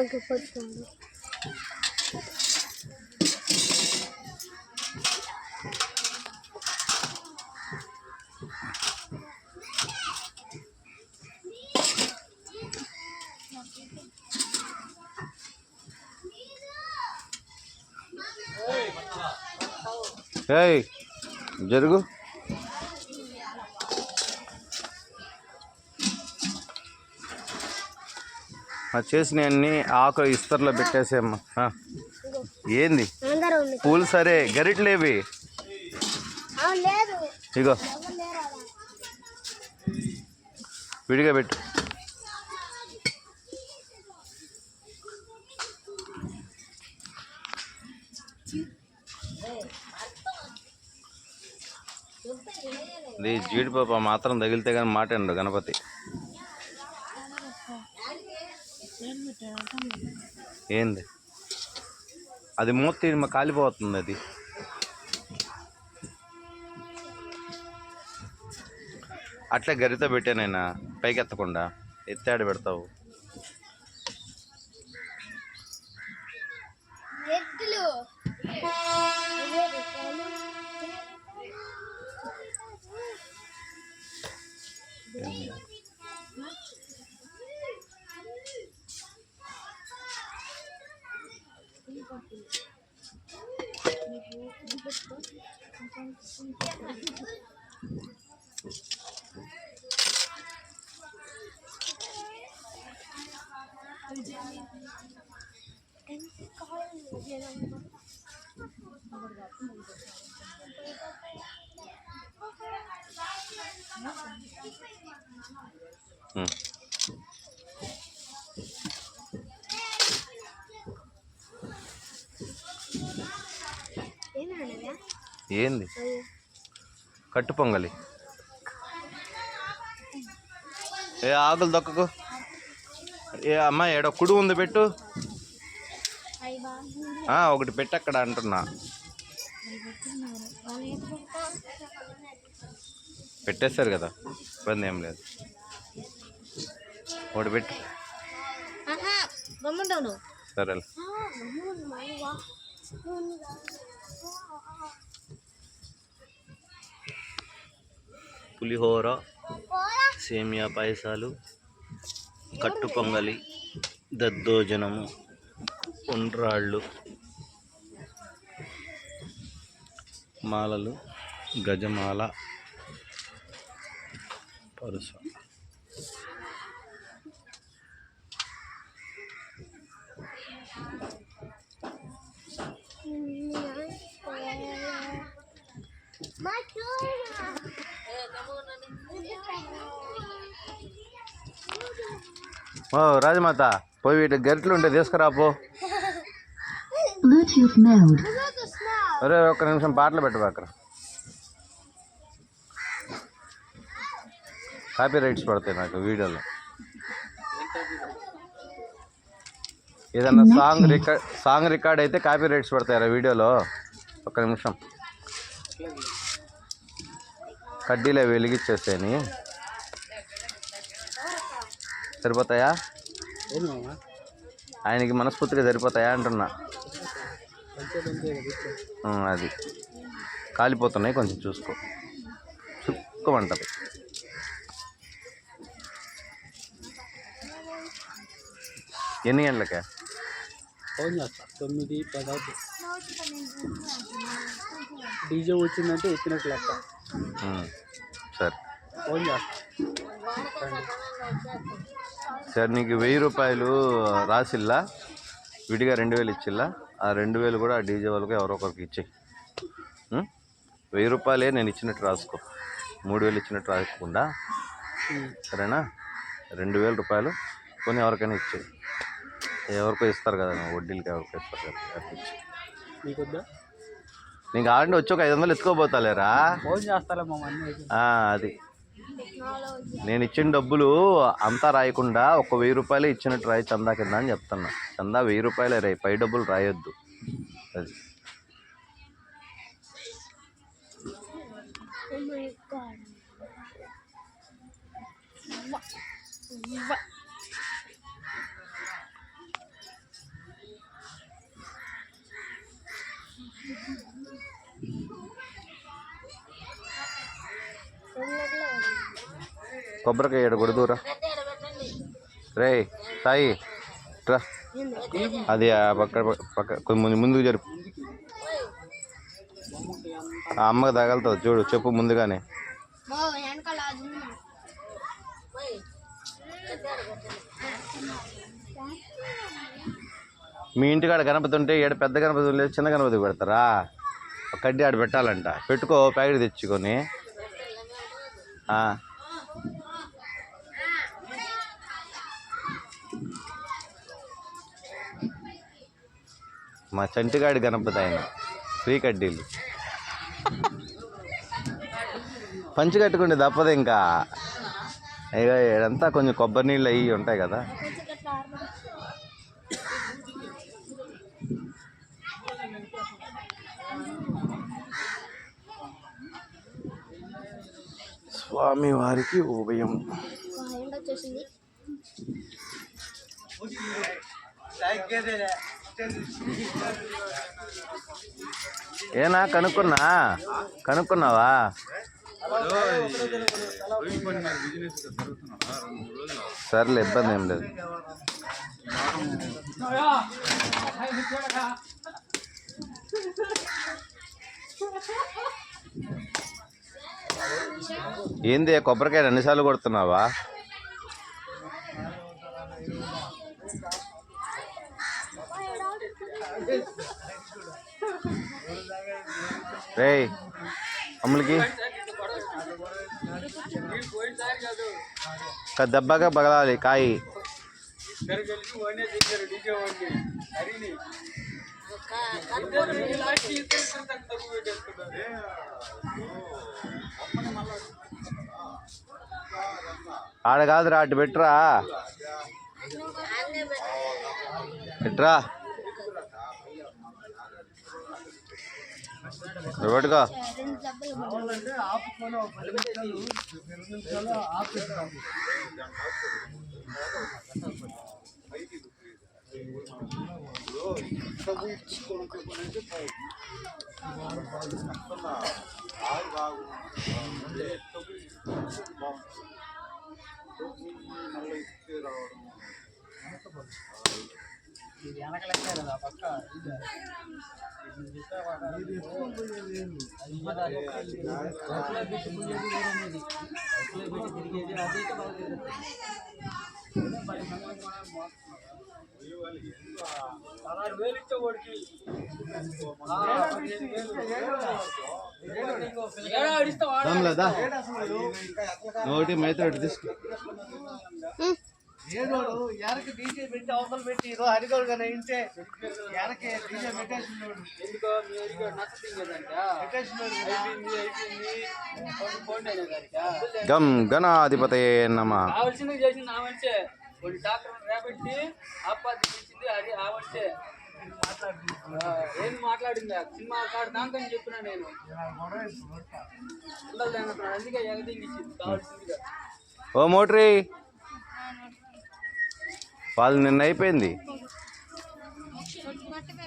Okay పట్టుకోండి ఏయ్ జరుగు చేసినవన్నీ ఆకు ఇస్తర్లో పెట్టేసేమ్మా ఏంది? పూలు సరే గరిటలేవి ఇగో. విడిగా పెట్టు. ఇది జీడిపప్పు మాత్రం తగిలితే కానీ మాట అండు గణపతి? ఏంది? అది మూత మా కాలిపోతుంది అది. అట్లే గరితో పెట్టానైనా పైకి ఎత్తకుండా ఎత్తాడు పెడతావు. ఏంది? కట్టు పొంగలి. ఏ ఆకులు దొక్కకు ఏ అమ్మ ఏడో కుడు ఉంది పెట్టు. ఒకటి పెట్టు అక్కడ అంటున్నా. పెట్టేస్తారు కదా ఇబ్బంది ఏం లేదు. ఒకటి పెట్టు. సరేలే. పులిహోర సేమియా పాయసాలు కట్టు పొంగలి దద్దోజనము ఉండ్రాళ్ళు మాలలు గజమాల పరుస ఓ రాజమాత పోయి వీటి గరిటలు ఉంటే తీసుకురాపో Bluetooth mode. అరే ఒక్క నిమిషం పాటలు పెట్టు అక్కడ కాపీ రైట్స్ పడతాయి నాకు వీడియోలో. ఏదన్నా సాంగ్ రికార్డ్ సాంగ్ రికార్డ్ అయితే కాపీ రైట్స్ పడతాయి వీడియోలో. ఒక్క నిమిషం. కడ్డీలో వెలిగించేసేని సరిపోతాయా? ఆయనకి మనస్ఫూర్తిగా సరిపోతాయా అంటున్నా. అది. కాలిపోతున్నాయి కొంచెం చూసుకో. చుక్కమంటది ఎన్ని గంటలకే? తొమ్మిది పది అవుతుంది డీజే వచ్చిందంటే ఎత్తినట్లు లెక్క. సరే. ఫోన్ చేస్తా. సరే నీకు వెయ్యి రూపాయలు రాసిల్లా? విడిగా రెండు వేలు ఇచ్చిల్లా? ఆ రెండు వేలు కూడా ఆ డీజే వాళ్ళకి ఎవరో ఒకరికి ఇచ్చేయి? వెయ్యి రూపాయలే నేను ఇచ్చినట్టు రాసుకో. మూడు వేలు ఇచ్చినట్టు రాసుకోకుండా సరేనా? రెండు వేల రూపాయలు కొని ఎవరికైనా ఇచ్చేయి. ఎవరికో ఇస్తారు కదా వడ్డీలకి ఎవరికో ఇస్తారు కదా నీకు ఆడండి వచ్చి ఒక ఐదు వందలు ఆ, అది. నేను ఇచ్చిన డబ్బులు అంతా రాయకుండా ఒక వెయ్యి రూపాయలు ఇచ్చినట్టు రాయి చందా కింద అని చెప్తున్నా. చందా వెయ్యి రూపాయలే రాయి పై డబ్బులు రాయొద్దు. అది. Oh my god. కొబ్బరికాయ ఏడ కొడుతురా రే సాయి రా అది పక్క పక్క కొంచెం ముందుకు జరుపు. ఆ అమ్మకి తగలుతుంది చూడు చెప్పు ముందుగానే. మీ ఇంటికాడ గణపతి ఉంటే ఏడు పెద్ద గణపతి లేదు చిన్న గణపతి పెడతారా? కడ్డీ ఆడ పెట్టాలంట. పెట్టుకో ప్యాకెట్ తెచ్చుకొని. మా చంటిగాడి గణపతి ఆయన. ఫ్రీ కడ్డీలు. పంచి కట్టుకుంటే తప్పదు ఇంకా. ఇక ఇదంతా కొంచెం కొబ్బరి నీళ్ళు అవి ఉంటాయి కదా. స్వామి వారికి ఉభయం. వచ్చేసింది. ఏనా కనుక్కున్నా? కనుక్కున్నావా? సర్లే ఇబ్బంది ఏం లేదు. ఏంది కొబ్బరికాయ రెండుసార్లు కొడుతున్నావా? రేయ్ అమ్ములకి. దెబ్బగా బగలాలి కాయి. ఆడ కాదురా అటు పెట్టురా. పెట్టురా. పెట్టుకో రెండు దెబ్బలు పదహారు వేలు ఇచ్చే తీసుకో. ఏడోడు ఎనక డీజే పెట్టి అవతల పెట్టి ఇదో హరిగోడు కానీ ఇంటే ఎనకే డీజే పెట్టేసినోడు ఎందుకో మీ ఊరికి నచ్చటింగ్ లేదంట. పెట్టేసినోడు అయిపోయింది అయిపోయింది. పోండి, అనేదానికా? గం గణాధిపతయే నమ. కావాల్సింది చేసింది ఆ మనిషే. కొన్ని డాక్టర్ రేపెట్టి ఆపాది ఇచ్చింది అది ఆ ఏం మాట్లాడింది సినిమా కాడు దానికని చెప్పినా నేను. ఉండదు అందుకే ఎగదింగి ఇచ్చింది కావాల్సిందిగా. ఓ మోటరీ. వాళ్ళు నిన్న అయిపోయింది. కొట్టుకోవటమే,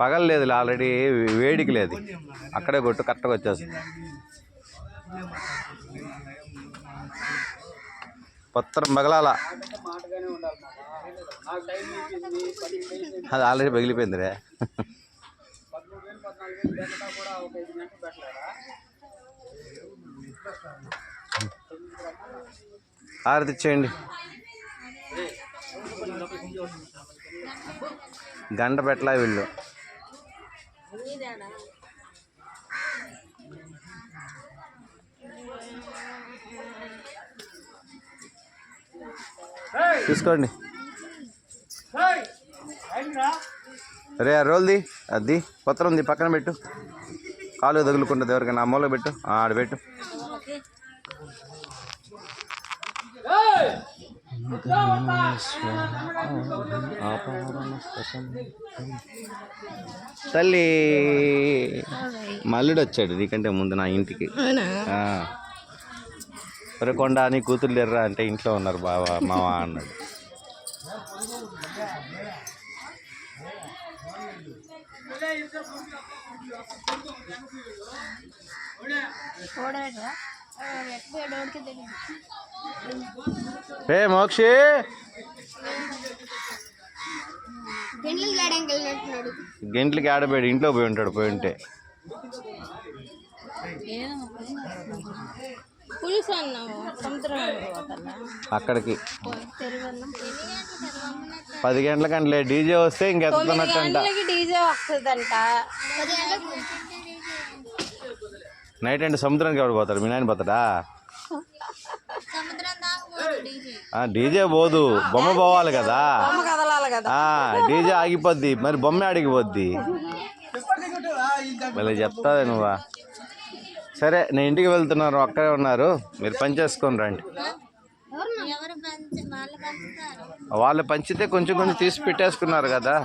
పగలలేదు ఆల్రెడీ వేడికి లేదు. అక్కడే కొట్టు కరెక్ట్గా వచ్చేస్తుంది. పత్రం పగలాల. అది ఆల్రెడీ పగిలిపోయింది రే. కూడా ఒక హారతి గంట పెట్టలా వీళ్ళు. తీసుకోండి రే రోల్ది అది పత్రం ఉంది పక్కన పెట్టు. కాలు తగులుకుంటుంది ఎవరికైనా ఆ మూల పెట్టు. ఆడ పెట్టు. తల్లి మల్లుడు వచ్చాడు నీకంటే ముందు నా ఇంటికి. కొండ నీ కూతురు లేర్రా అంటే ఇంట్లో ఉన్నారు బావా మావా అన్నాడు. ఏ మోక్షి? గంటలకి ఆడబోయాడు ఇంట్లో పోయి ఉంటాడు పోయి ఉంటే. అక్కడికి. పది గంటల కంటే డీజే వస్తే ఇంకెత్తుతున్నట్టు అంట డీజే వస్తుందంట. నైట్ అంటే సముద్రానికి ఎవడు పోతాడు మీ నాయన పోతాడా? డీజే. ఆ, డీజే పోదు. బొమ్మ పోవాలి కదా? కదలాలి కదా. ఆ, డీజే ఆగిపోద్ది. మరి బొమ్మ ఆడిగిపోద్ది మళ్ళీ చెప్తాదే నువ్వా? సరే నేను ఇంటికి వెళ్తున్నారు అక్కడే ఉన్నారు. మీరు పని చేసుకొని రండి. ఎవరు పంచ వాళ్ళు పంచుతారు. వాళ్ళు పంచితే కొంచెం కొంచెం తీసి పెట్టేసుకున్నారు కదా.